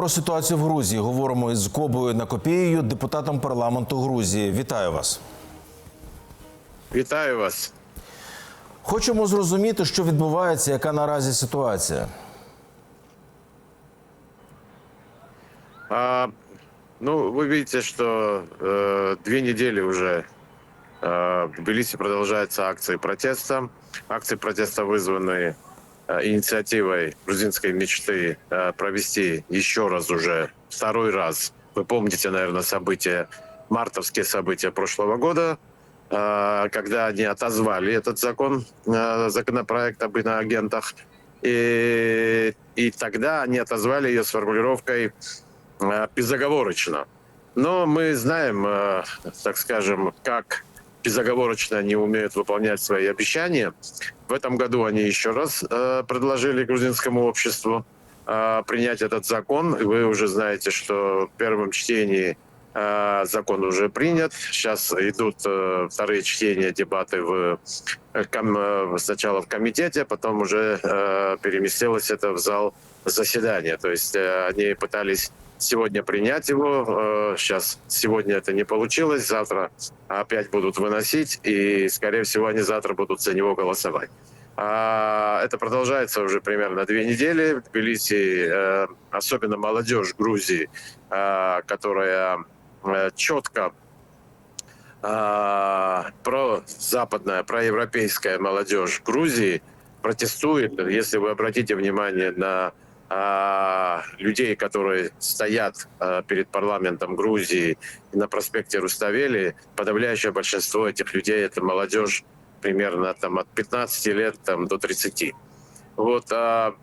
про ситуацію в Грузії. Говоримо із Кобою Накопією, депутатом парламенту Грузії. Вітаю вас. Вітаю вас. Хочемо зрозуміти, що відбувається, яка наразі ситуація. А, ну, вы видите, что э, две недели уже э, в Тбилиси продолжаются акции протеста. Акции протеста вызваны э, инициативой грузинской мечты э, провести еще раз уже, второй раз. Вы помните, наверное, события, мартовские события прошлого года, э, когда они отозвали этот закон, э, законопроект об иноагентах. И, и тогда они отозвали ее с формулировкой э, безоговорочно. Но мы знаем, э, так скажем, как безоговорочно они умеют выполнять свои обещания. В этом году они еще раз э, предложили грузинскому обществу э, принять этот закон. Вы уже знаете, что в первом чтении э, закон уже принят. Сейчас идут э, вторые чтения, дебаты в, э, ком- э, сначала в комитете, потом уже э, переместилось это в зал заседания. То есть э, они пытались сегодня принять его. Э, Сейчас сегодня это не получилось, завтра опять будут выносить, и, скорее всего, они завтра будут за него голосовать. А, Это продолжается уже примерно две недели. В Тбилиси, э, особенно молодежь Грузии, э, которая четко про западная, проевропейская молодежь Грузии протестует. Если вы обратите внимание на людей, которые стоят а, перед парламентом Грузии на проспекте Руставели, подавляющее большинство этих людей это молодежь примерно там от 15 лет там, до 30. Вот а,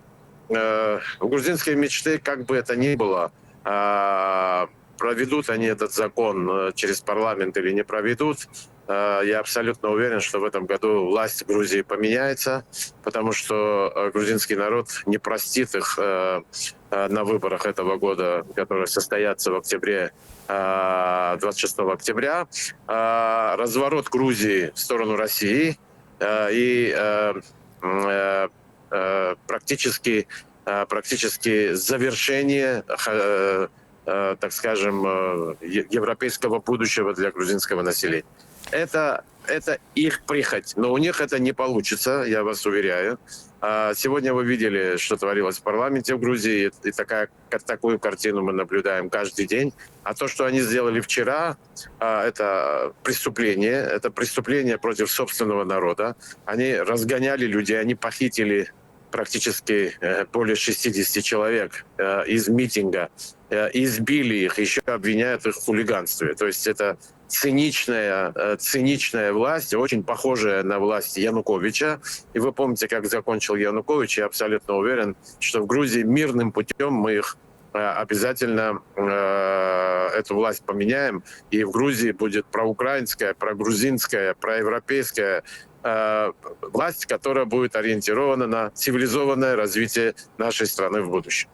э, грузинские мечты, как бы это ни было, а, проведут они этот закон э, через парламент или не проведут, я абсолютно уверен, что в этом году власть Грузии поменяется, потому что э, грузинский народ не простит их э, э, на выборах этого года, которые состоятся в октябре, э, 26 октября. Э, Разворот Грузии в сторону России э, и э, э, э, практически, э, практически завершение э, э, так скажем, э, европейского будущего для грузинского населения. Это, это их прихоть, но у них это не получится, я вас уверяю. А Сегодня вы видели, что творилось в парламенте в Грузии, и такая, ка- такую картину мы наблюдаем каждый день. А то, что они сделали вчера, а, это преступление, это преступление против собственного народа. Они разгоняли людей, они похитили практически э, более 60 человек э, из митинга, э, избили их, еще обвиняют их в хулиганстве. То есть это циничная, циничная власть, очень похожая на власть Януковича. И вы помните, как закончил Янукович. Я абсолютно уверен, что в Грузии мирным путем мы их обязательно эту власть поменяем, и в Грузии будет проукраинская, прогрузинская, проевропейская э, власть, которая будет ориентирована на цивилизованное развитие нашей страны в будущем.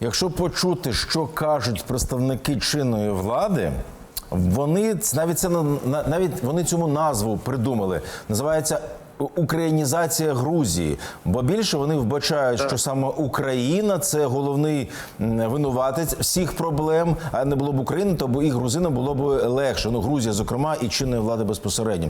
Якщо почути, що кажуть представники чинної влади, вони навіть це на- на- навіть вони цьому назву придумали. Називається українізація Грузії. Бо більше вони вбачають, що саме Україна це головний винуватець всіх проблем. А не було б України, то б і грузинам було б легше. Ну, Грузія, зокрема, і чинної влади безпосередньо.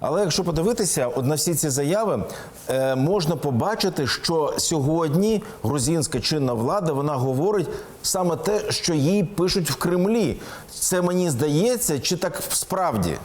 Але якщо подивитися, от на всі ці заяви е, можна побачити, що сьогодні грузинська чинна влада вона говорить саме те, що їй пишуть в Кремлі. Це мені здається, чи так справді?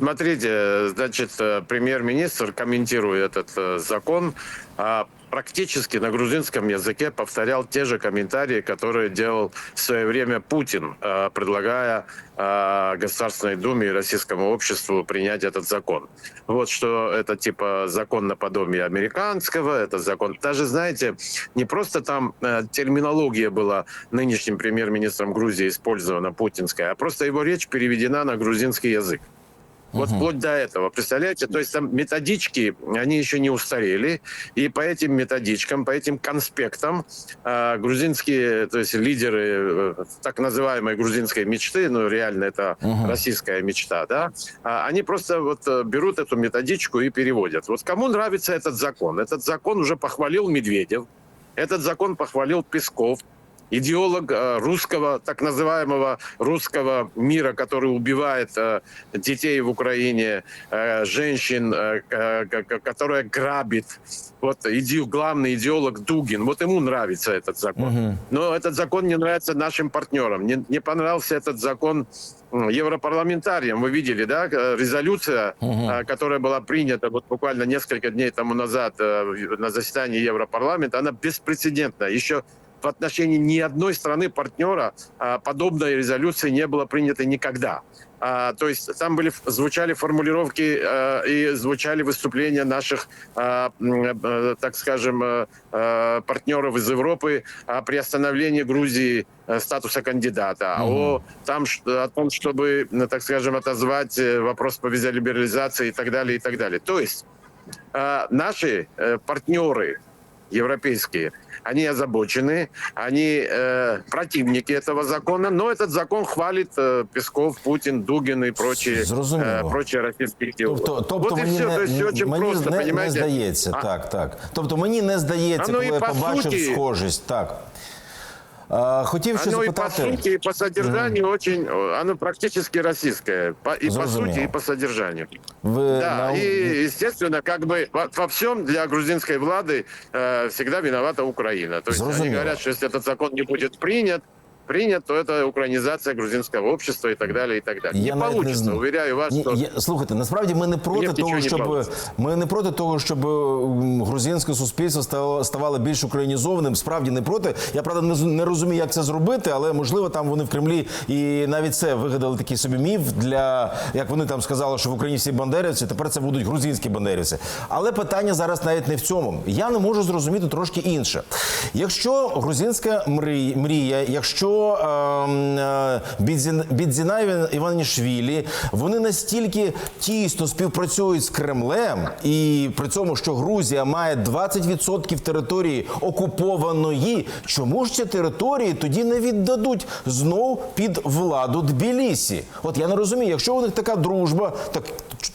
Смотрите, значит, э, премьер-министр, комментируя этот э, закон, а, практически на грузинском языке повторял те же комментарии, которые делал в свое время Путин, э, предлагая Государственной Думе и российскому обществу принять этот закон. Вот что это типа закон наподобие американского, это закон. Даже, знаете, не просто там терминология была нынешним премьер-министром Грузии использована путинская, а просто его речь переведена на грузинский язык. Вот вплоть до этого, представляете? То есть там методички, они еще не устарели, и по этим методичкам, по этим конспектам э, грузинские, то есть лидеры э, так называемой грузинской мечты, ну реально это российская мечта, да, а, они просто вот э, берут эту методичку и переводят. Вот кому нравится этот закон? Этот закон уже похвалил Медведев, Этот закон похвалил Песков, идеолог э, русского, так называемого русского мира, который убивает э, детей в Украине, э, женщин, которая грабит. Вот иде- главный идеолог Дугин. Вот ему нравится этот закон. Но этот закон не нравится нашим партнерам. Не, не понравился этот закон европарламентариям. Вы видели, да, резолюция, которая была принята вот буквально несколько дней тому назад на заседании Европарламента, она беспрецедентна. Еще в отношении ни одной страны-партнера а, подобной резолюции не было принято никогда. А, то есть там были, звучали формулировки э, и звучали выступления наших, а, м, э, так скажем, э, э, партнеров из Европы о приостановлении Грузии э, статуса кандидата, о, там, о том, чтобы, так скажем, отозвать э, вопрос по визалиберализации и так далее, и так далее. То есть э, наши э, партнеры европейские, они озабочены, они э, противники этого закона, но этот закон хвалит э, Песков, Путин, Дугин и прочие, Зрозуміло. э, прочие российские идеологи. Тобто, тобто вот и мені, все, не, то есть все очень мені просто, не, не понимаете? здається, А- так, так. Тобто мені не здається, Оно і коли я по побачив суті- схожість. Так. А, хотів ще Оно и по запитати. сути, и по содержанию очень, оно практически российское. По- и по Зрозуміло. сути, и по содержанию. Ви Да, на- и, естественно, как бы во, во всем для грузинской влады э, всегда виновата Украина. То есть они Зрозуміло. говорят, что если этот закон не будет принят, принят, то это украинизация грузинского общества и так далее, и так далее. Я не не уверяю вас, Ні, что... я- слухайте, насправді ми не проти Ні, того, щоб получиться. ми не проти того, щоб грузинське суспільство ставало, ставало більш українізованим. Справді не проти. Я правда не, не розумію, як це зробити, але можливо там вони в Кремлі і навіть це вигадали такий собі міф для як вони там сказали, що в Україні всі бандерівці, тепер це будуть грузинські бандерівці. Але питання зараз навіть не в цьому. Я не можу зрозуміти трошки інше. Якщо грузинська мрія, якщо ем, е, Бідзін- Бідзіна Іванішвілі, вони настільки тісно співпрацюють з Кремлем, і при цьому, що Грузія має 20% території окупованої, чому ж ці території тоді не віддадуть знов під владу Тбілісі? От я не розумію, якщо у них така дружба, так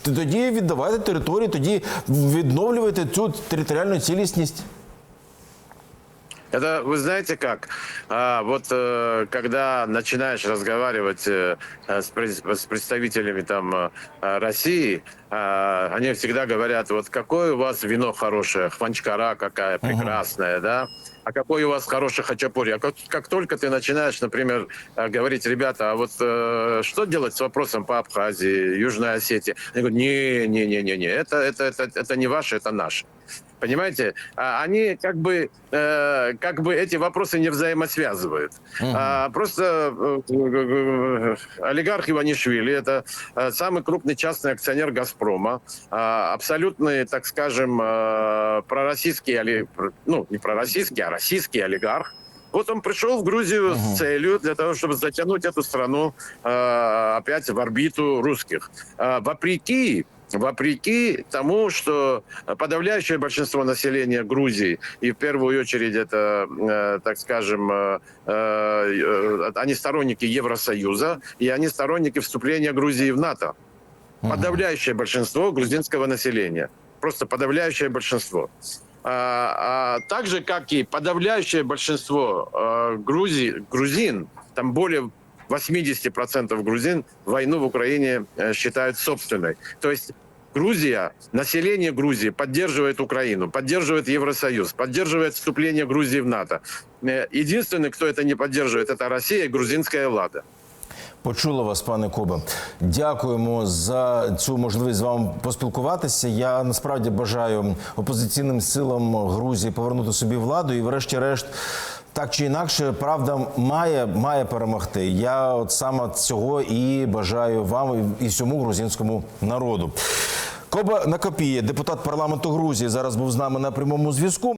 тоді віддавайте території, тоді відновлювайте цю територіальну цілісність. Это вы знаете как? А, вот э, когда начинаешь разговаривать э, э, с, с представителями там э, э, России, э, они всегда говорят, вот какое у вас вино хорошее, хванчкара какая прекрасная, да? А какой у вас хороший хачапури? А как, как только ты начинаешь, например, э, говорить, ребята, а вот э, что делать с вопросом по Абхазии, Южной Осетии? Они говорят, не, не, не, не, не, это, это, это, это не ваше, это наше. Понимаете? А Они как бы, э, как бы эти вопросы не взаимосвязывают. А, просто э, олигарх Иванишвили это э, самый крупный частный акционер Газпрома, а, абсолютный, так скажем, пророссийский, ну не пророссийский, а российский олигарх. Вот он пришел в Грузию с целью для того, чтобы затянуть эту страну э, опять в орбиту русских. Вопреки вопреки тому, что подавляющее большинство населения Грузии, и в первую очередь это, э, так скажем, э, э, они сторонники Евросоюза, и они сторонники вступления Грузии в НАТО. Подавляющее большинство грузинского населения. Просто подавляющее большинство. А, а так же, как и подавляющее большинство э, Грузии, грузин, там более 80% грузин войну в Украине считают собственной. То есть Грузия, население Грузии поддерживает Украину, поддерживает Евросоюз, поддерживает вступление Грузии в НАТО. Э, Единственный, кто это не поддерживает, это Россия и грузинская влада. Почула вас, пане Кубе. Дякуємо за цю можливість з вами поспілкуватися. Я насправді бажаю опозиційним силам Грузії повернути собі владу і, врешті-решт, так чи інакше, правда має, має перемогти. Я от саме цього і бажаю вам і всьому грузинському народу. Коба Накопіє, депутат парламенту Грузії, зараз був з нами на прямому зв'язку.